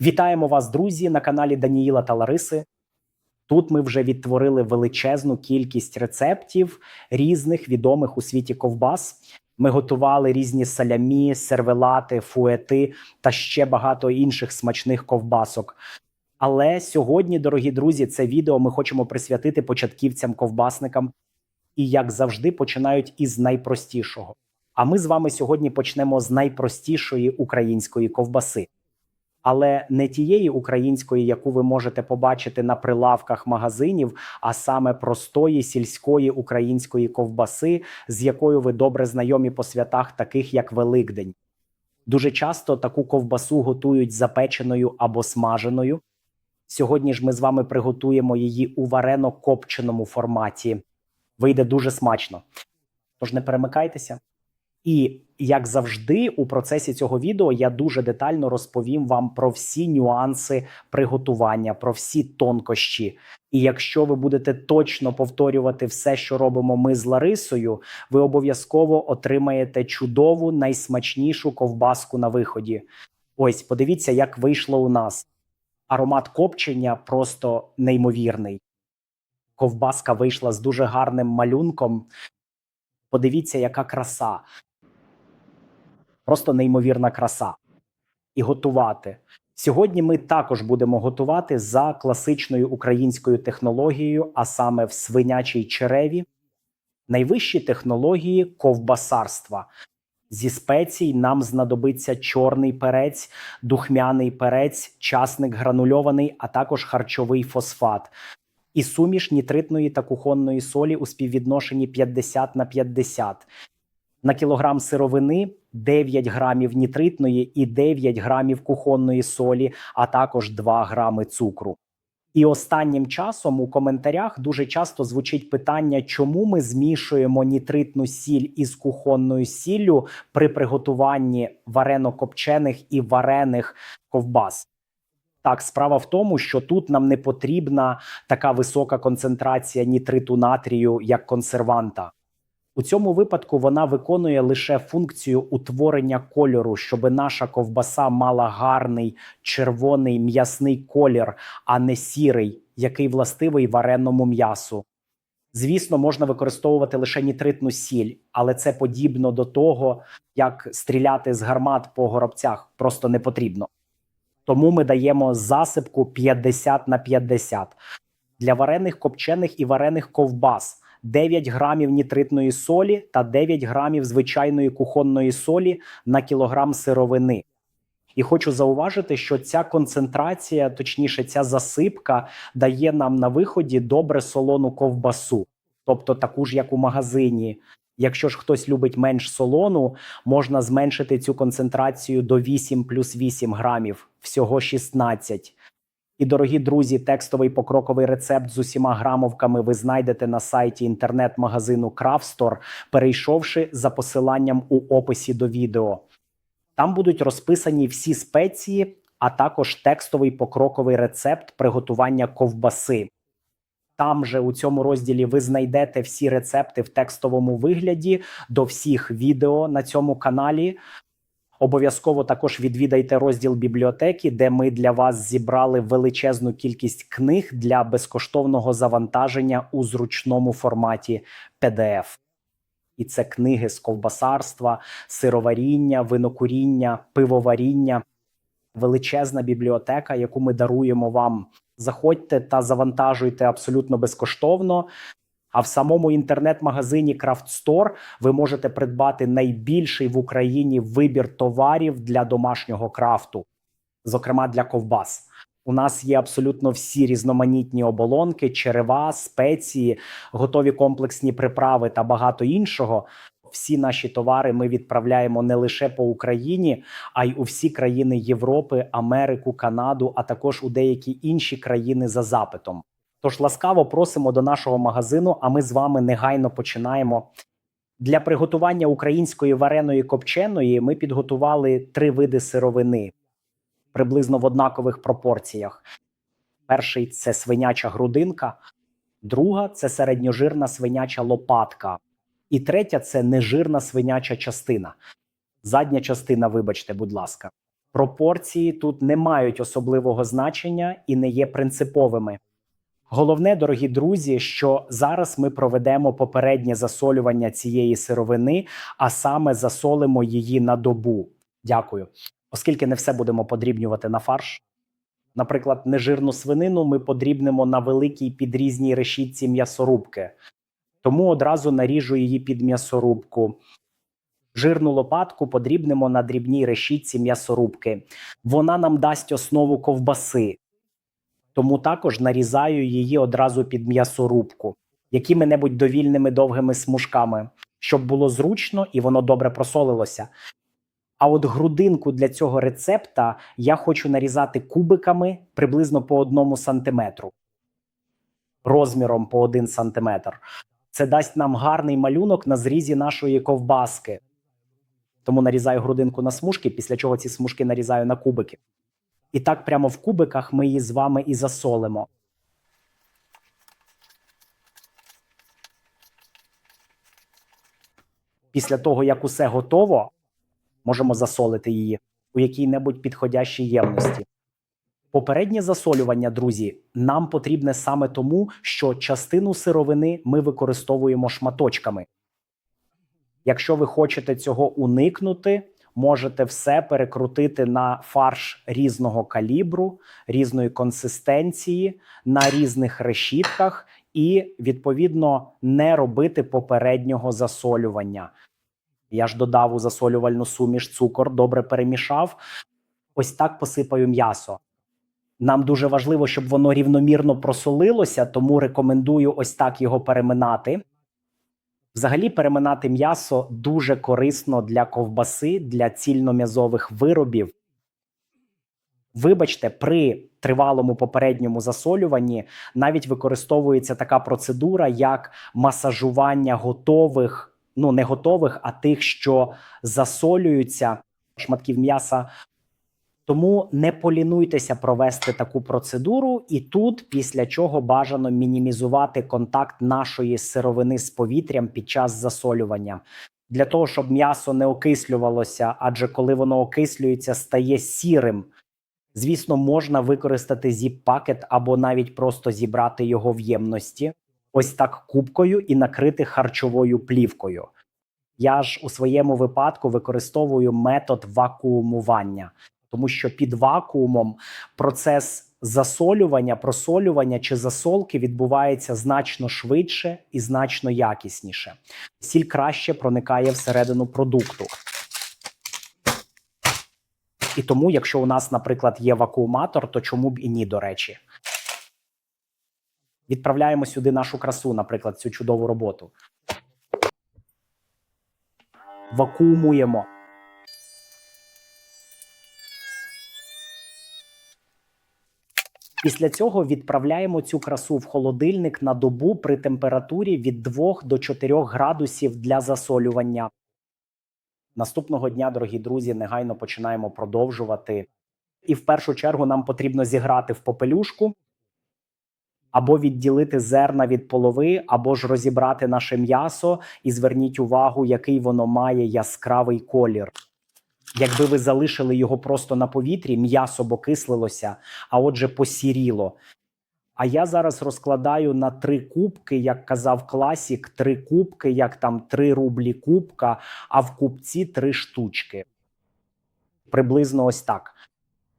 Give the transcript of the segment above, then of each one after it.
Вітаємо вас, друзі, на каналі Даніїла та Лариси. Тут ми вже відтворили величезну кількість рецептів різних відомих у світі ковбас. Ми готували різні салямі, сервелати, фуети та ще багато інших смачних ковбасок. Але сьогодні, дорогі друзі, це відео ми хочемо присвятити початківцям-ковбасникам і, як завжди, починають із найпростішого. А ми з вами сьогодні почнемо з найпростішої української ковбаси. Але не тієї української, яку ви можете побачити на прилавках магазинів, а саме простої сільської української ковбаси, з якою ви добре знайомі по святах, таких як Великдень. Дуже часто таку ковбасу готують запеченою або смаженою. Сьогодні ж ми з вами приготуємо її у варено-копченому форматі. Вийде дуже смачно. Тож не перемикайтеся. І як завжди, у процесі цього відео я дуже детально розповім вам про всі нюанси приготування, про всі тонкощі. І якщо ви будете точно повторювати все, що робимо ми з Ларисою, ви обов'язково отримаєте чудову, найсмачнішу ковбаску на виході. Ось, подивіться, як вийшло у нас. Аромат копчення просто неймовірний. Ковбаска вийшла з дуже гарним малюнком. Подивіться, яка краса. Просто неймовірна краса. І готувати. Сьогодні ми також будемо готувати за класичною українською технологією, а саме в свинячій череві. Найвищі технології ковбасарства. Зі спецій нам знадобиться чорний перець, духмяний перець, часник гранульований, а також харчовий фосфат. І суміш нітритної та кухонної солі у співвідношенні 50 на 50. На кілограм сировини 9 грамів нітритної і 9 грамів кухонної солі, а також 2 грами цукру. І останнім часом у коментарях дуже часто звучить питання, чому ми змішуємо нітритну сіль із кухонною сіллю при приготуванні варено-копчених і варених ковбас. Так, справа в тому, що тут нам не потрібна така висока концентрація нітриту натрію як консерванта. У цьому випадку вона виконує лише функцію утворення кольору, щоб наша ковбаса мала гарний червоний м'ясний колір, а не сірий, який властивий вареному м'ясу. Звісно, можна використовувати лише нітритну сіль, але це подібно до того, як стріляти з гармат по горобцях, просто не потрібно. Тому ми даємо засипку 50 на 50. Для варених копчених і варених ковбас 9 грамів нітритної солі та 9 грамів звичайної кухонної солі на кілограм сировини. І хочу зауважити, що ця концентрація, точніше, ця засипка, дає нам на виході добре солону ковбасу, тобто таку ж, як у магазині. Якщо ж хтось любить менш солону, можна зменшити цю концентрацію до 8 плюс 8 грамів, всього 16. І, дорогі друзі, текстовий покроковий рецепт з усіма грамовками ви знайдете на сайті інтернет-магазину Крафстор, перейшовши за посиланням у описі до відео. Там будуть розписані всі спеції, а також текстовий покроковий рецепт приготування ковбаси. Там же у цьому розділі ви знайдете всі рецепти в текстовому вигляді до всіх відео на цьому каналі. Обов'язково також відвідайте розділ бібліотеки, де ми для вас зібрали величезну кількість книг для безкоштовного завантаження у зручному форматі PDF. І це книги з ковбасарства, сироваріння, винокуріння, пивоваріння, величезна бібліотека, яку ми даруємо вам. Заходьте та завантажуйте абсолютно безкоштовно. А в самому інтернет-магазині Craft Store ви можете придбати найбільший в Україні вибір товарів для домашнього крафту, зокрема для ковбас. У нас є абсолютно всі різноманітні оболонки, черева, спеції, готові комплексні приправи та багато іншого. Всі наші товари ми відправляємо не лише по Україні, а й у всі країни Європи, Америку, Канаду, а також у деякі інші країни за запитом. Тож ласкаво просимо до нашого магазину, а ми з вами негайно починаємо. Для приготування української вареної копченої ми підготували три види сировини приблизно в однакових пропорціях. Перший це свиняча грудинка, друга це середньожирна свиняча лопатка, і третя це нежирна свиняча частина. Задня частина, вибачте, будь ласка. Пропорції тут не мають особливого значення і не є принциповими. Головне, дорогі друзі, що зараз ми проведемо попереднє засолювання цієї сировини, а саме засолимо її на добу. Дякую. Оскільки не все будемо подрібнювати на фарш. Наприклад, нежирну свинину ми подрібнемо на великій підрізній решітці м'ясорубки, тому одразу наріжу її під м'ясорубку. Жирну лопатку подрібнемо на дрібній решітці м'ясорубки. Вона нам дасть основу ковбаси, тому також нарізаю її одразу під м'ясорубку, якими-небудь довільними довгими смужками, щоб було зручно і воно добре просолилося. А от грудинку для цього рецепта я хочу нарізати кубиками приблизно по одному сантиметру, розміром по один сантиметр. Це дасть нам гарний малюнок на зрізі нашої ковбаски. Тому нарізаю грудинку на смужки, після чого ці смужки нарізаю на кубики. І так прямо в кубиках ми її з вами і засолимо. Після того, як усе готово, можемо засолити її у якій-небудь підходящій ємності. Попереднє засолювання, друзі, нам потрібне саме тому, що частину сировини ми використовуємо шматочками. Якщо ви хочете цього уникнути, можете все перекрутити на фарш різного калібру, різної консистенції, на різних решітках і, відповідно, не робити попереднього засолювання. Я ж додав у засолювальну суміш цукор, добре перемішав. Ось так посипаю м'ясо. Нам дуже важливо, щоб воно рівномірно просолилося, тому рекомендую ось так його переминати. Взагалі, переминати м'ясо дуже корисно для ковбаси, для цільном'язових виробів. Вибачте, при тривалому попередньому засолюванні навіть використовується така процедура, як масажування готових, ну не готових, а тих, що засолюються шматків м'яса. Тому не полінуйтеся провести таку процедуру, і тут, після чого бажано мінімізувати контакт нашої сировини з повітрям під час засолювання. Для того, щоб м'ясо не окислювалося, адже коли воно окислюється, стає сірим. Звісно, можна використати зіп-пакет або навіть просто зібрати його в ємності, ось так кубкою і накрити харчовою плівкою. Я ж у своєму випадку використовую метод вакуумування тому що під вакуумом процес засолювання, просолювання чи засолки відбувається значно швидше і значно якісніше. Сіль краще проникає всередину продукту. І тому, якщо у нас, наприклад, є вакууматор, то чому б і ні, до речі. Відправляємо сюди нашу красу, наприклад, цю чудову роботу. Вакуумуємо. Після цього відправляємо цю красу в холодильник на добу при температурі від 2 до 4 градусів для засолювання. Наступного дня, дорогі друзі, негайно починаємо продовжувати. І в першу чергу нам потрібно зіграти в попелюшку або відділити зерна від полови, або ж розібрати наше м'ясо і зверніть увагу, який воно має яскравий колір. Якби ви залишили його просто на повітрі, м'ясо б окислилося, а отже, посіріло. А я зараз розкладаю на три кубки, як казав класік, три кубки, як там три рублі кубка, а в кубці три штучки. Приблизно ось так.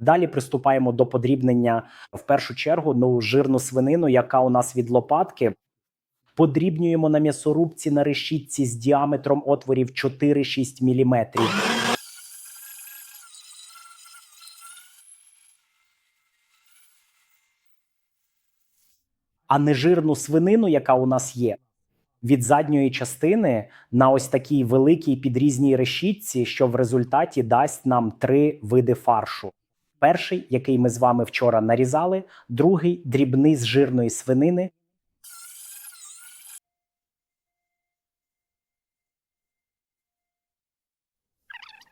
Далі приступаємо до подрібнення в першу чергу ну, жирну свинину, яка у нас від лопатки. Подрібнюємо на м'ясорубці на решітці з діаметром отворів 4-6 мм. А не жирну свинину, яка у нас є, від задньої частини на ось такій великій підрізній решітці, що в результаті дасть нам три види фаршу. Перший, який ми з вами вчора нарізали, другий дрібний з жирної свинини.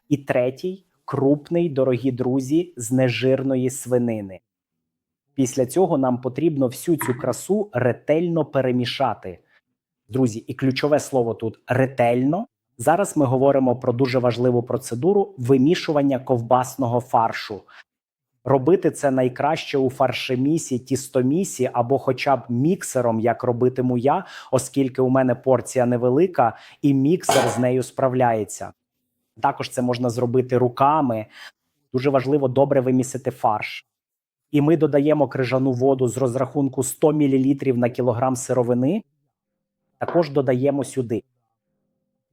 І третій крупний, дорогі друзі, з нежирної свинини. Після цього нам потрібно всю цю красу ретельно перемішати. Друзі, і ключове слово тут ретельно, Зараз ми говоримо про дуже важливу процедуру вимішування ковбасного фаршу. Робити це найкраще у фаршемісі, тістомісі або хоча б міксером, як робитиму я, оскільки у мене порція невелика, і міксер з нею справляється. Також це можна зробити руками. Дуже важливо добре вимісити фарш. І ми додаємо крижану воду з розрахунку 100 мл на кілограм сировини. Також додаємо сюди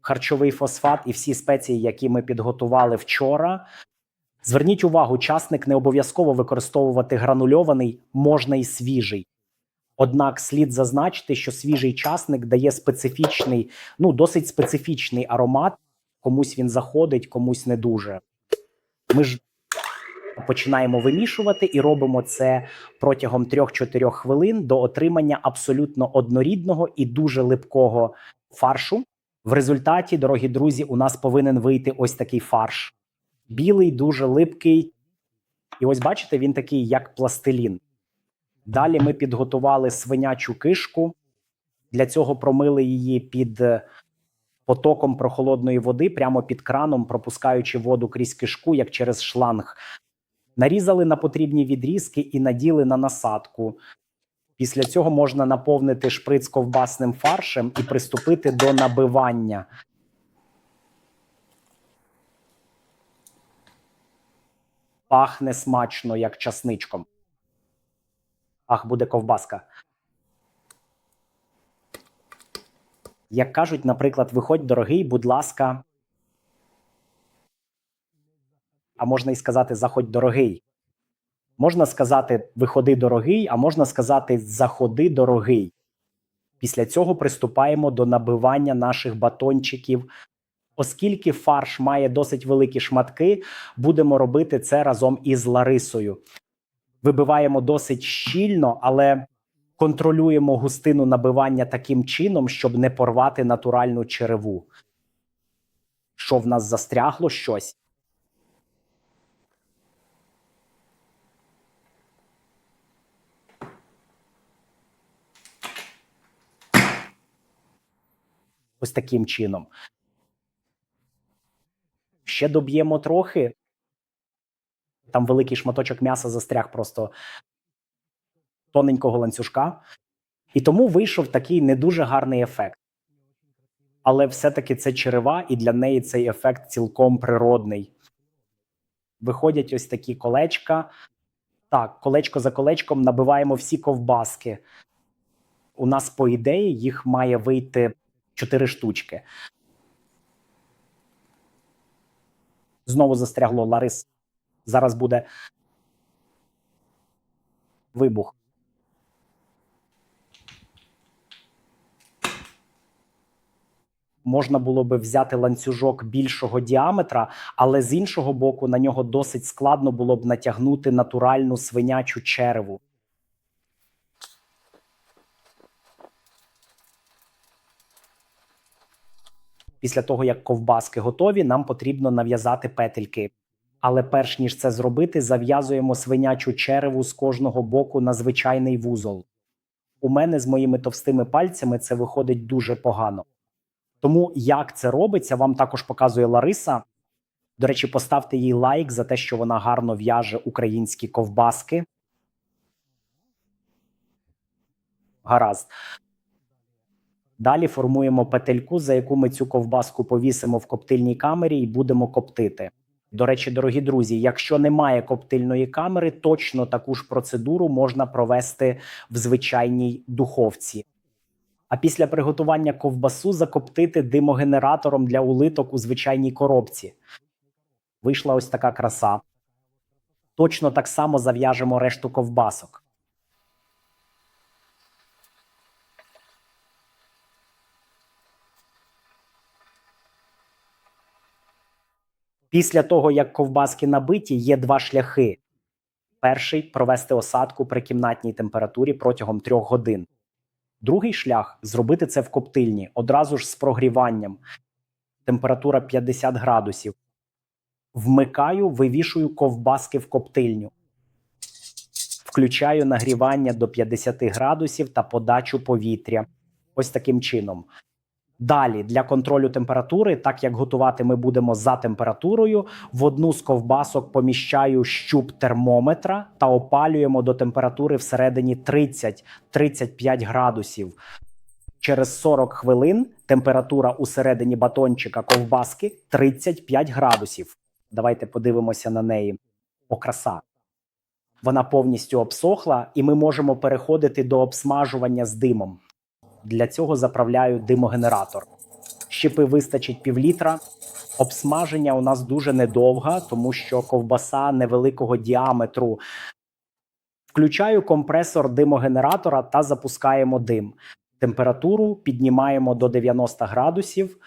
харчовий фосфат і всі спеції, які ми підготували вчора. Зверніть увагу, часник не обов'язково використовувати гранульований, можна і свіжий. Однак слід зазначити, що свіжий часник дає специфічний, ну досить специфічний аромат. Комусь він заходить, комусь не дуже. Ми ж починаємо вимішувати і робимо це протягом 3-4 хвилин до отримання абсолютно однорідного і дуже липкого фаршу. В результаті, дорогі друзі, у нас повинен вийти ось такий фарш. Білий, дуже липкий. І ось бачите, він такий, як пластилін. Далі ми підготували свинячу кишку. Для цього промили її під е, потоком прохолодної води, прямо під краном, пропускаючи воду крізь кишку, як через шланг. Нарізали на потрібні відрізки і наділи на насадку. Після цього можна наповнити шприц ковбасним фаршем і приступити до набивання. Пахне смачно, як часничком. Ах, буде ковбаска. Як кажуть, наприклад, виходь дорогий, будь ласка. А можна і сказати заходь дорогий. Можна сказати виходи дорогий, а можна сказати заходи дорогий. Після цього приступаємо до набивання наших батончиків. Оскільки фарш має досить великі шматки, будемо робити це разом із Ларисою. Вибиваємо досить щільно, але контролюємо густину набивання таким чином, щоб не порвати натуральну череву. Що в нас застрягло щось? Ось таким чином. Ще доб'ємо трохи. Там великий шматочок м'яса застряг просто тоненького ланцюжка. І тому вийшов такий не дуже гарний ефект. Але все-таки це черева, і для неї цей ефект цілком природний. Виходять ось такі колечка. Так, колечко за колечком набиваємо всі ковбаски. У нас, по ідеї, їх має вийти 4 штучки. Знову застрягло Ларис. Зараз буде вибух. Можна було би взяти ланцюжок більшого діаметра, але з іншого боку, на нього досить складно було б натягнути натуральну свинячу череву. Після того, як ковбаски готові, нам потрібно нав'язати петельки. Але перш ніж це зробити, зав'язуємо свинячу череву з кожного боку на звичайний вузол. У мене з моїми товстими пальцями це виходить дуже погано. Тому як це робиться, вам також показує Лариса. До речі, поставте їй лайк за те, що вона гарно в'яже українські ковбаски. Гаразд. Далі формуємо петельку, за яку ми цю ковбаску повісимо в коптильній камері і будемо коптити. До речі, дорогі друзі, якщо немає коптильної камери, точно таку ж процедуру можна провести в звичайній духовці. А після приготування ковбасу закоптити димогенератором для улиток у звичайній коробці. Вийшла ось така краса. Точно так само зав'яжемо решту ковбасок. Після того, як ковбаски набиті, є два шляхи. Перший провести осадку при кімнатній температурі протягом трьох годин. Другий шлях зробити це в коптильні одразу ж з прогріванням. Температура 50 градусів. Вмикаю, вивішую ковбаски в коптильню. Включаю нагрівання до 50 градусів та подачу повітря. Ось таким чином. Далі для контролю температури, так як готувати ми будемо за температурою, в одну з ковбасок поміщаю щуп термометра та опалюємо до температури всередині 30-35 градусів. Через 40 хвилин температура усередині батончика ковбаски 35 градусів. Давайте подивимося на неї. О, краса. Вона повністю обсохла, і ми можемо переходити до обсмажування з димом. Для цього заправляю димогенератор. Щепи вистачить півлітра. Обсмаження у нас дуже недовга, тому що ковбаса невеликого діаметру. Включаю компресор димогенератора та запускаємо дим. Температуру піднімаємо до 90 градусів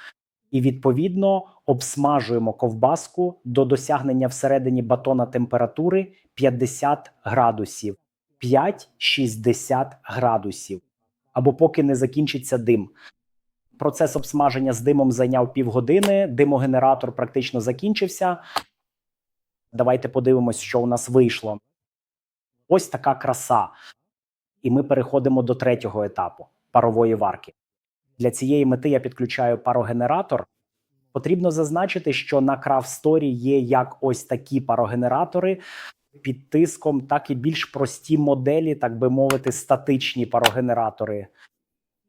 і відповідно обсмажуємо ковбаску до досягнення всередині батона температури 50 градусів, 5-60 градусів, або поки не закінчиться дим. Процес обсмаження з димом зайняв півгодини. Димогенератор практично закінчився. Давайте подивимось, що у нас вийшло. Ось така краса. І ми переходимо до третього етапу парової варки. Для цієї мети я підключаю парогенератор. Потрібно зазначити, що на Craft Story є як ось такі парогенератори під тиском, так і більш прості моделі, так би мовити, статичні парогенератори.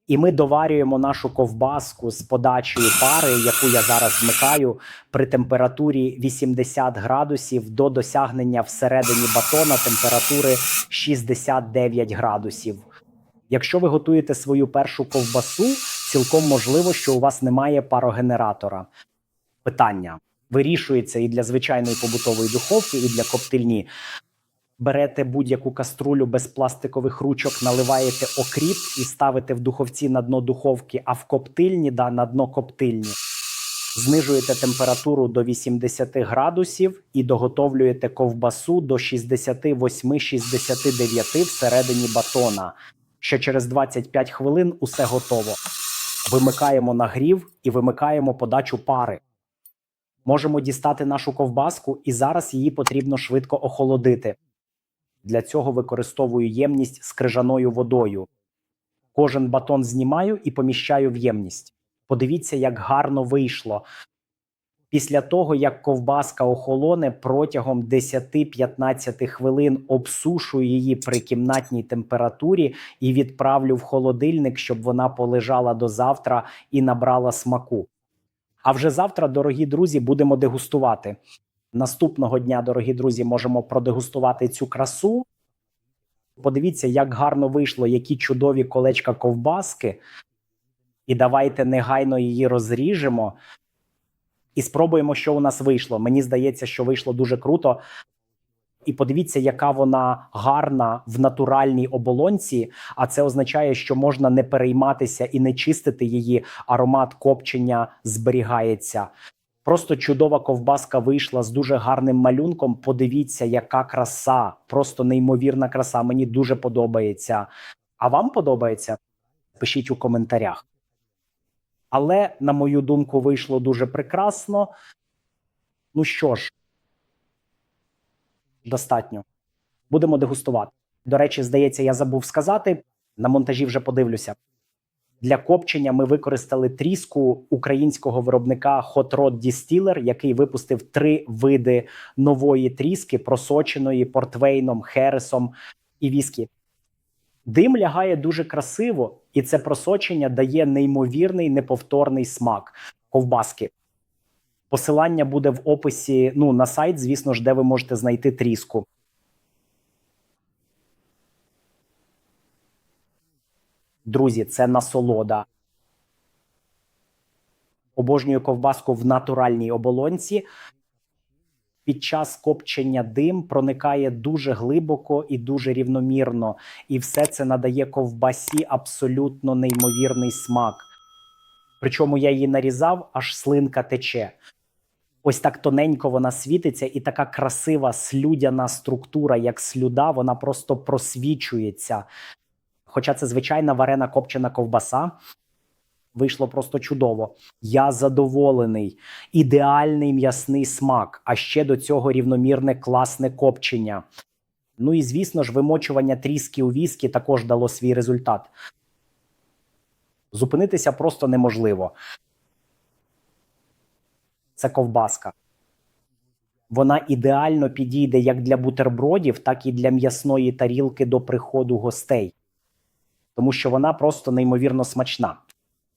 І ми доварюємо нашу ковбаску з подачею пари, яку я зараз вмикаю при температурі 80 градусів до досягнення всередині батона температури 69 градусів. Якщо ви готуєте свою першу ковбасу, цілком можливо, що у вас немає парогенератора. Питання вирішується і для звичайної побутової духовки, і для коптильні. Берете будь-яку каструлю без пластикових ручок, наливаєте окріп і ставите в духовці на дно духовки, а в коптильні да, на дно коптильні. Знижуєте температуру до 80 градусів і доготовлюєте ковбасу до 68-69 всередині батона. Ще через 25 хвилин усе готово. Вимикаємо нагрів і вимикаємо подачу пари. Можемо дістати нашу ковбаску, і зараз її потрібно швидко охолодити. Для цього використовую ємність з крижаною водою. Кожен батон знімаю і поміщаю в ємність. Подивіться, як гарно вийшло. Після того, як ковбаска охолоне, протягом 10-15 хвилин обсушую її при кімнатній температурі і відправлю в холодильник, щоб вона полежала до завтра і набрала смаку. А вже завтра, дорогі друзі, будемо дегустувати. Наступного дня, дорогі друзі, можемо продегустувати цю красу. Подивіться, як гарно вийшло, які чудові колечка ковбаски. І давайте негайно її розріжемо і спробуємо, що у нас вийшло. Мені здається, що вийшло дуже круто. І подивіться, яка вона гарна в натуральній оболонці. А це означає, що можна не перейматися і не чистити її. Аромат копчення зберігається. Просто чудова ковбаска вийшла з дуже гарним малюнком. Подивіться, яка краса, просто неймовірна краса. Мені дуже подобається. А вам подобається? Пишіть у коментарях. Але, на мою думку, вийшло дуже прекрасно. Ну що ж, достатньо. Будемо дегустувати. До речі, здається, я забув сказати. На монтажі вже подивлюся. Для копчення ми використали тріску українського виробника Hot Rod Distiller, який випустив три види нової тріски, просоченої портвейном, хересом і віскі. Дим лягає дуже красиво, і це просочення дає неймовірний неповторний смак ковбаски. Посилання буде в описі ну, на сайт, звісно ж, де ви можете знайти тріску. Друзі, це насолода. Обожнюю ковбаску в натуральній оболонці. Під час копчення дим проникає дуже глибоко і дуже рівномірно, і все це надає ковбасі абсолютно неймовірний смак. Причому я її нарізав, аж слинка тече. Ось так тоненько вона світиться, і така красива слюдяна структура, як слюда, вона просто просвічується. Хоча це звичайна варена копчена ковбаса. Вийшло просто чудово. Я задоволений. Ідеальний м'ясний смак, а ще до цього рівномірне класне копчення. Ну і звісно ж, вимочування тріски у віскі також дало свій результат. Зупинитися просто неможливо. Це ковбаска. Вона ідеально підійде як для бутербродів, так і для м'ясної тарілки до приходу гостей, тому що вона просто неймовірно смачна.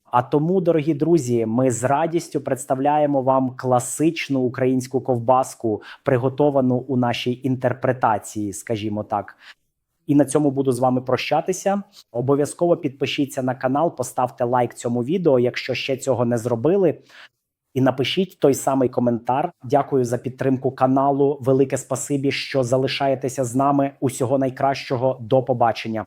А тому, дорогі друзі, ми з радістю представляємо вам класичну українську ковбаску, приготовану у нашій інтерпретації, скажімо так. І на цьому буду з вами прощатися. Обов'язково підпишіться на канал, поставте лайк цьому відео, якщо ще цього не зробили. І напишіть той самий коментар. Дякую за підтримку каналу. Велике спасибі, що залишаєтеся з нами. Усього найкращого. До побачення.